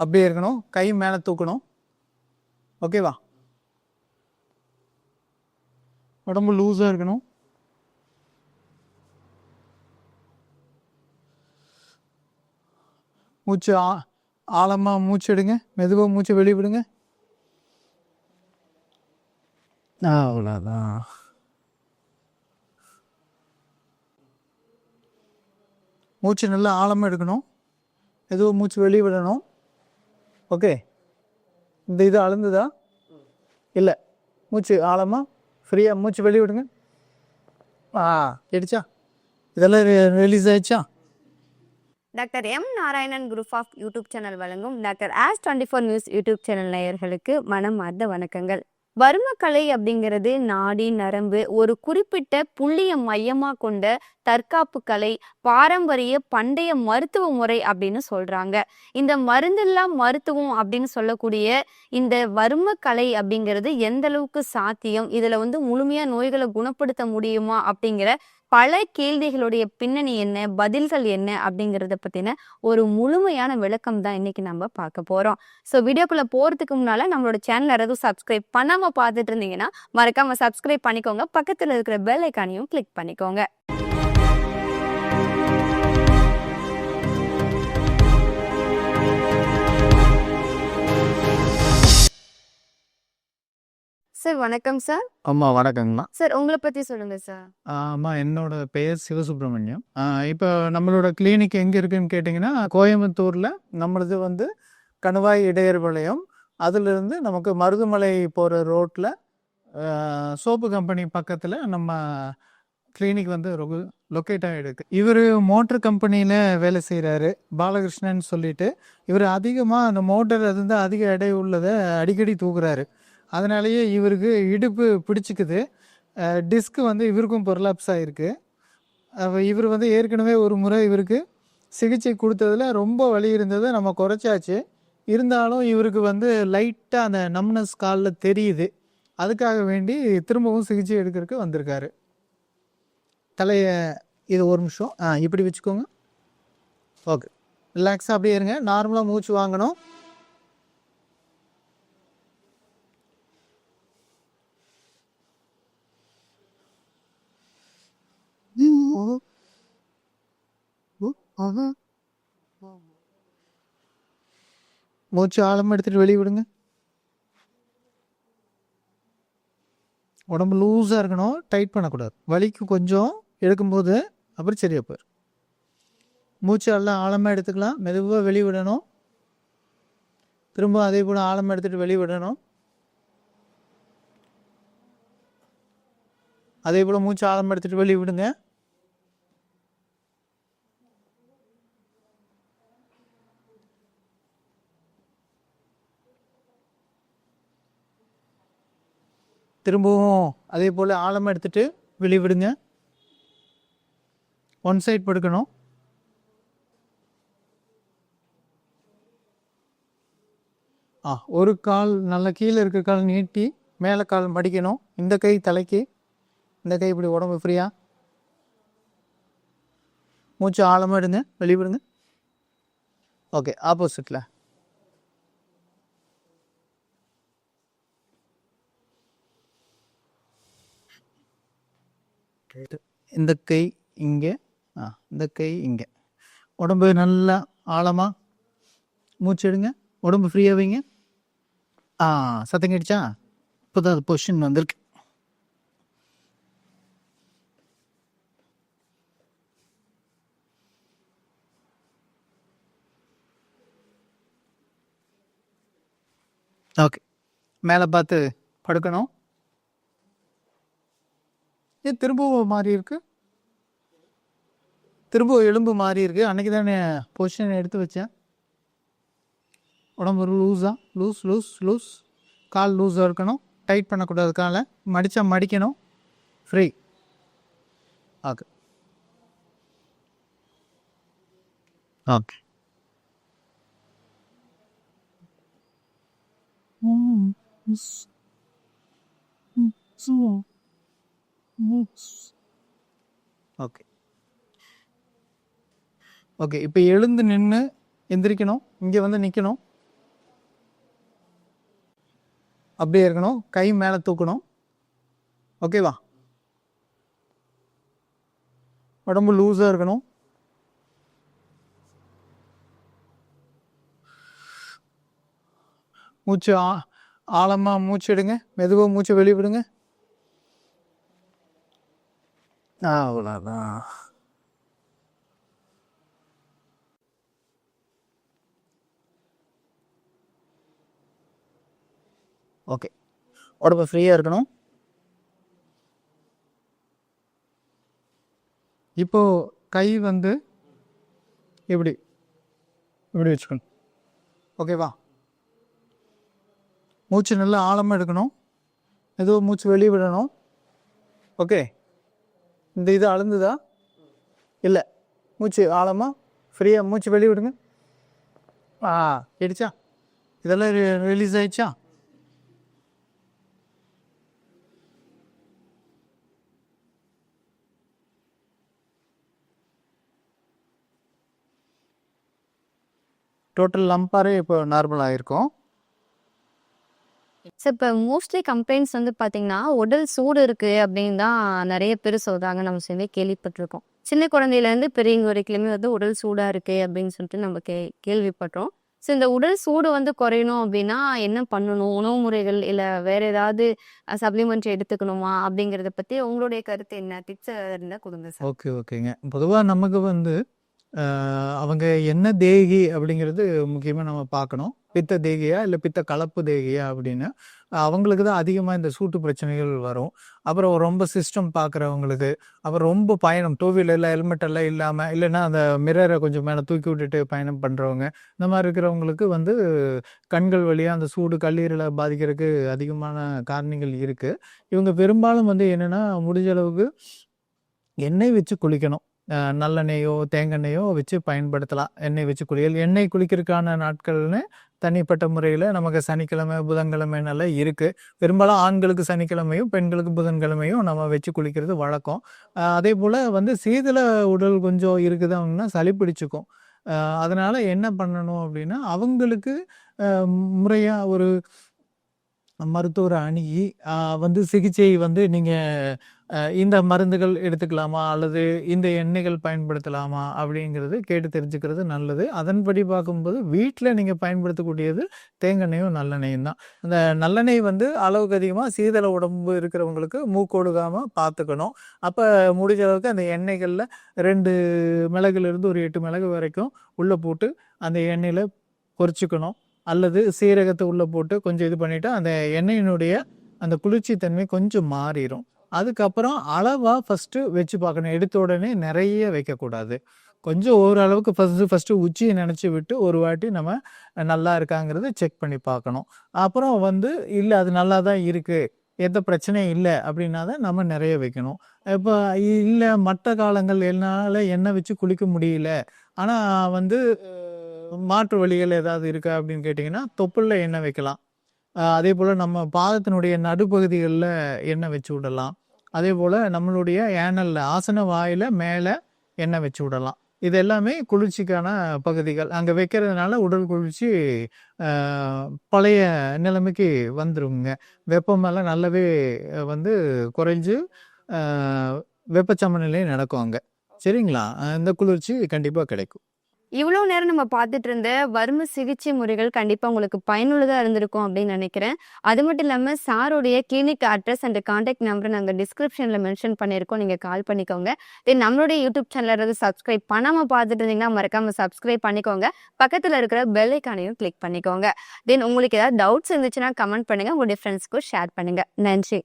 அப்படியே இருக்கணும். கை மேலே தூக்கணும். ஓகேவா உடம்பு லூஸாக இருக்கணும். மூச்சு ஆ ஆழமாக மூச்சு எடுங்க. மெதுவாக மூச்சு வெளியே விடுங்க. அவ்வளோதான் மூச்சு நல்லா ஆழமாக எடுக்கணும். மெதுவாக மூச்சு வெளியே விடணும். ஓகே. இந்த இது அழுந்துதா? இல்லை. மூச்சு ஆழமாக ஃப்ரீயாக மூச்சு வெளியே விடுங்க. ஆ எடுச்சா இதெல்லாம் ரிலீஸ் ஆயிடுச்சா? Doctor M Narayanan group of YouTube channel வழங்கும் doctor as twenty four news YouTube channel நேயர்களுக்கு மனமார்ந்த வணக்கங்கள். வர்மக்கலை அப்படிங்கிறது நாடி நரம்பு ஒரு குறிப்பிட்ட புள்ளிய மையமாக கொண்ட தற்காப்பு கலை பாரம்பரிய பண்டைய மருத்துவ முறை அப்படின்னு சொல்றாங்க. இந்த மருந்தில்லா மருத்துவம் அப்படின்னு சொல்லக்கூடிய இந்த வர்ம கலை அப்படிங்கிறது எந்த அளவுக்கு சாத்தியம்? இதுல வந்து முழுமையா நோய்களை குணப்படுத்த முடியுமா அப்படிங்கிற பல கேள்விகளுடைய பின்னணி என்ன பதில்கள் என்ன அப்படிங்கிறத பத்தின ஒரு முழுமையான விளக்கம் தான் இன்னைக்கு நம்ம பார்க்க போறோம். ஸோ வீடியோக்குள்ள போறதுக்கு முன்னால நம்மளோட சேனல் யாராவது சப்ஸ்கிரைப் பண்ணாம பார்த்துட்டு இருந்தீங்கன்னா மறக்காம சப்ஸ்கிரைப் பண்ணிக்கோங்க. பக்கத்துல இருக்கிற பெல் ஐக்கானையும் கிளிக் பண்ணிக்கோங்க. சார் வணக்கம் சார். ஆமாம் வணக்கங்கம்மா சார் உங்களை பத்தி சொல்லுங்க சார். ஆமாம் என்னோட பெயர் சிவசுப்ரமணியம். இப்போ நம்மளோட கிளினிக் எங்கே இருக்குன்னு கேட்டிங்கன்னா கோயம்புத்தூரில் நம்மளது வந்து கணுவாய் இடையர்பாளையம் அதிலிருந்து நமக்கு மருதுமலை போகிற ரோட்டில் சோப்பு கம்பெனி பக்கத்தில் நம்ம கிளினிக் வந்து ரொம்ப லொக்கேட் ஆகிருக்கு இவர் மோட்டர் கம்பெனியில் வேலை செய்கிறாரு பாலகிருஷ்ணன் சொல்லிட்டு. இவர் அதிகமாக அந்த மோட்டர் அது வந்து அதிக எடை உள்ளதை அடிக்கடி தூக்குறாரு. அதனாலேயே இவருக்கு இடுப்பு பிடிச்சிக்குது. டிஸ்க்கு வந்து இவருக்கும் பொருளாப்ஸ் ஆகிருக்கு இவர் வந்து ஏற்கனவே ஒரு முறை இவருக்கு சிகிச்சை கொடுத்ததுல ரொம்ப வலி இருந்தது நம்ம குறைச்சாச்சு. இருந்தாலும் இவருக்கு வந்து லைட்டாக அந்த நம்னஸ் காலில் தெரியுது. அதுக்காக வேண்டி திரும்பவும் சிகிச்சை எடுக்கிறதுக்கு வந்திருக்காரு. தலையை இது ஒரு நிமிஷம். ஆ இப்படி வச்சுக்கோங்க. ஓகே. ரிலாக்ஸாக அப்படியே இருங்க. நார்மலாக மூச்சு வாங்கணும். மூச்சு ஆழமாக எடுத்துட்டு வெளியே விடுங்க. உடம்பு லூஸாக இருக்கணும். டைட் பண்ணக்கூடாது. வலிக்கு கொஞ்சம் எடுக்கும்போது அப்புறம் சரியாக போயிடும். மூச்சு எல்லாம் ஆழமாக எடுத்துக்கலாம். மெதுவாக வெளியே விடணும். திரும்ப அதே போல் ஆழமாக எடுத்துகிட்டு வெளியே விடணும். அதே போல் மூச்சு ஆழமாக எடுத்துகிட்டு வெளியே விடுங்க. திரும்பவும் அதே போல் ஆழமாக எடுத்துகிட்டு வெளியே விடுங்க. ஒன் சைட் படுக்கணும். ஆ ஒரு கால் நல்ல கீழே இருக்க கால் நீட்டி மேலே கால் மடிக்கணும். இந்த கை தலைக்கு. இந்த கை இப்படி உடம்பு ஃப்ரீயா மூச்சு ஆழமாக எடுங்க. வெளியே விடுங்க. ஓகே ஆப்போசிட்டில் இந்த கை இங்கே ஆ இந்த கை இங்கே. உடம்பு நல்லா ஆழமாக மூச்சிடுங்க உடம்பு ஃப்ரீயாக வைங்க. ஆ சத்தம் கேட்டுச்சா? இப்போ தான் அது பொஷின் வந்திருக்கு. ஓகே மேலே பார்த்து படுக்கணும். ஏன் திரும்பவும் மாறி இருக்கு? திரும்ப எலும்பு மாறி இருக்கு. அன்னைக்கு தானே பொசிஷன் எடுத்து வச்சேன். உடம்பு லூஸா லூஸ் லூஸ் லூஸ் கால் லூஸாக இருக்கணும். டைட் பண்ணக்கூடாது காலை. மடித்தா மடிக்கணும். Free okay okay okay okay இப்போ எழுந்து நின்று எந்திரிக்கணும் இங்கே வந்து நிற்கணும் அப்படியே இருக்கணும் கை மேலே தூக்கணும். ஓகேவா உடம்பு லூஸாக இருக்கணும். மூச்சு ஆ ஆழமாக மூச்சு எடுங்க மெதுவாக மூச்சு வெளியே விடுங்க ஆ அவ்வளோதான். ஓகே. உடம்பு ஃப்ரீயாக இருக்கணும்? இப்போ கை வந்து இப்படி இப்படி வச்சுக்கணும். ஓகேவா மூச்சு நல்லா ஆழமாக எடுக்கணும். எதுவும் மூச்சு வெளியே விடணும். ஓகே. இந்த இது அழுந்துதா? இல்லை. மூச்சு ஆழமாக ஃப்ரீயாக மூச்சு வெளியே விடுங்க. ஆ எடுச்சா இதெல்லாம் ரிலீஸ் ஆயிடுச்சா? டோட்டல் லம்பாரே இப்போ நார்மல் ஆகிருக்கும் ஸோ இப்போ மோஸ்ட்லி கம்ப்ளைண்ட்ஸ் வந்து பார்த்தீங்கன்னா உடல் சூடு இருக்குது அப்படின்னு தான் நிறைய பேர் சொல்கிறாங்க நம்ம சேர்ந்து கேள்விப்பட்டிருக்கோம். சின்ன குழந்தையிலேருந்து பெரியவங்க வரைக்குமே வந்து உடல் சூடாக இருக்கு அப்படின்னு சொல்லிட்டு நம்ம கே கேள்விப்பட்டோம் ஸோ இந்த உடல் சூடு வந்து குறையணும் அப்படின்னா என்ன பண்ணணும்? உணவு முறைகள் இல்லை வேற ஏதாவது சப்ளிமெண்ட் எடுத்துக்கணுமா? அப்படிங்கிறத பற்றி உங்களுடைய கருத்து என்ன? டிப்ஸ் இருந்தால் கொடுங்க சார். ஓகே ஓகேங்க. பொதுவாக நமக்கு வந்து அவங்க என்ன தேகி அப்படிங்கிறது முக்கியமாக நம்ம பார்க்கணும். பித்த தேகியா? இல்லை பித்த கலப்பு தேகியா? அப்படின்னு அவங்களுக்கு தான் அதிகமாக இந்த சூட்டு பிரச்சனைகள் வரும். அப்புறம் ரொம்ப சிஸ்டம் பார்க்குறவங்களுக்கு அப்புறம் ரொம்ப பயணம் டூ வீலரில் ஹெல்மெட் எல்லாம் இல்லாமல் இல்லைன்னா அந்த மிரரை கொஞ்சம் மேலே தூக்கி விட்டுட்டு பயணம் பண்ணுறவங்க இந்த மாதிரி இருக்கிறவங்களுக்கு வந்து கண்கள் வழியாக அந்த சூடு கல்லீரலை பாதிக்கிறதுக்கு அதிகமான காரணங்கள் இருக்குது இவங்க பெரும்பாலும் வந்து என்னென்னா முடிஞ்ச அளவுக்கு எண்ணெய் வச்சு குளிக்கணும். நல்லெண்ணெயோ தேங்காய்ண்ணெயோ வச்சு பயன்படுத்தலாம். எண்ணெய் வச்சு குளியல் எண்ணெய் குளிக்கிறதுக்கான நாட்கள்னு தனிப்பட்ட முறையில் நமக்கு சனிக்கிழமை புதன்கிழமைன்னெல்லாம் இருக்குது பெரும்பாலும் ஆண்களுக்கு சனிக்கிழமையும் பெண்களுக்கு புதன்கிழமையும் நம்ம வச்சு குளிக்கிறது வழக்கம். அதே போல் வந்து சீதள உடல் கொஞ்சம் இருக்குது அப்படின்னா சளி பிடிச்சிக்கும். அதனால் என்ன பண்ணணும் அப்படின்னா அவங்களுக்கு முறையாக ஒரு மருத்துவரை அணுகி வந்து சிகிச்சை வந்து நீங்கள் இந்த மருந்துகள் எடுத்துக்கலாமா? அல்லது இந்த எண்ணெய்கள் பயன்படுத்தலாமா? அப்படிங்கிறது கேட்டு தெரிஞ்சுக்கிறது நல்லது. அதன்படி பார்க்கும்போது வீட்டில் நீங்கள் பயன்படுத்தக்கூடியது தேங்காய்ண்ணையும் நல்லெண்ணெயும் தான். இந்த நல்லெண்ணெய் வந்து அளவுக்கு அதிகமாக சீதள உடம்பு இருக்கிறவங்களுக்கு மூக்கொடுக்காமல் பார்த்துக்கணும். அப்போ முடிஞ்ச அளவுக்கு அந்த எண்ணெய்களில் ரெண்டு மிளகுலேருந்து ஒரு எட்டு மிளகு வரைக்கும் உள்ளே போட்டு அந்த எண்ணெயில் பொரிச்சுக்கணும். அல்லது சீரகத்தை உள்ளே போட்டு கொஞ்சம் இது பண்ணிவிட்டு அந்த எண்ணெயினுடைய அந்த குளிர்ச்சி தன்மை கொஞ்சம் மாறிடும் அதுக்கப்புறம் அளவாக ஃபஸ்ட்டு வச்சு பார்க்கணும். எடுத்த உடனே நிறைய வைக்கக்கூடாது. கொஞ்சம் ஓரளவுக்கு ஃபஸ்ட்டு ஃபஸ்ட்டு உச்சியை நினச்சி விட்டு ஒரு வாட்டி நம்ம நல்லா இருக்காங்கிறத செக் பண்ணி பார்க்கணும். அப்புறம் வந்து இல்லை அது நல்லா தான் இருக்குது எந்த பிரச்சனையும் இல்லை. அப்படின்னா தான் நம்ம நிறைய வைக்கணும். இப்போ இல்லை மற்ற காலங்கள் என்னால் எண்ணெய் வச்சு குளிக்க முடியல. ஆனால் வந்து மாற்று வழிகள் ஏதாவது இருக்கா அப்படின்னு கேட்டிங்கன்னா தொப்புளில் எண்ணெய் வைக்கலாம். அதே போல் நம்ம பாதத்தினுடைய நடுப்பகுதிகளில் எண்ணெய் வச்சு விடலாம். அதே போல் நம்மளுடைய ஏனலில் ஆசன வாயில் மேலே எண்ணெய் வச்சு விடலாம். இது எல்லாமே குளிர்ச்சிக்கான பகுதிகள். அங்கே வைக்கிறதுனால உடல் குளிர்ச்சி பழைய நிலைமைக்கு வந்துருங்க. வெப்பமெல்லாம் நல்லாவே வந்து குறைஞ்சு அஹ், வெப்பச்சமநிலை நடக்கும் அங்கே. சரிங்களா? இந்த குளிர்ச்சி கண்டிப்பாக கிடைக்கும். இவ்வளோ நேரம் நம்ம பார்த்துட்டு இருந்த வறுமை சிகிச்சை முறைகள் கண்டிப்பாக உங்களுக்கு பயனுள்ளதாக இருந்திருக்கும் அப்படின்னு நினைக்கிறேன். அது மட்டும் இல்லாமல் சாருடைய கிளினிக் அட்ரஸ் அண்ட் காண்டாக்ட் நம்பரை நாங்கள் டிஸ்கிரிப்ஷனில் மென்ஷன் பண்ணியிருக்கோம். நீங்கள் கால் பண்ணிக்கோங்க. தென் நம்மளுடைய யூடியூப் சேனலில் ஏதாவது சப்ஸ்கிரைப் பண்ணாமல் பார்த்துட்டு இருந்தீங்கன்னா மறக்காமல் சப்ஸ்கிரைப் பண்ணிக்கோங்க. பக்கத்தில் இருக்கிற பெல் ஐக்கானையும் கிளிக் பண்ணிக்கோங்க. தென் உங்களுக்கு ஏதாவது டவுட்ஸ் இருந்துச்சுன்னா கமெண்ட் பண்ணுங்கள் உங்களுடைய ஃப்ரெண்ட்ஸ்க்கும் ஷேர் பண்ணுங்கள் நன்றி.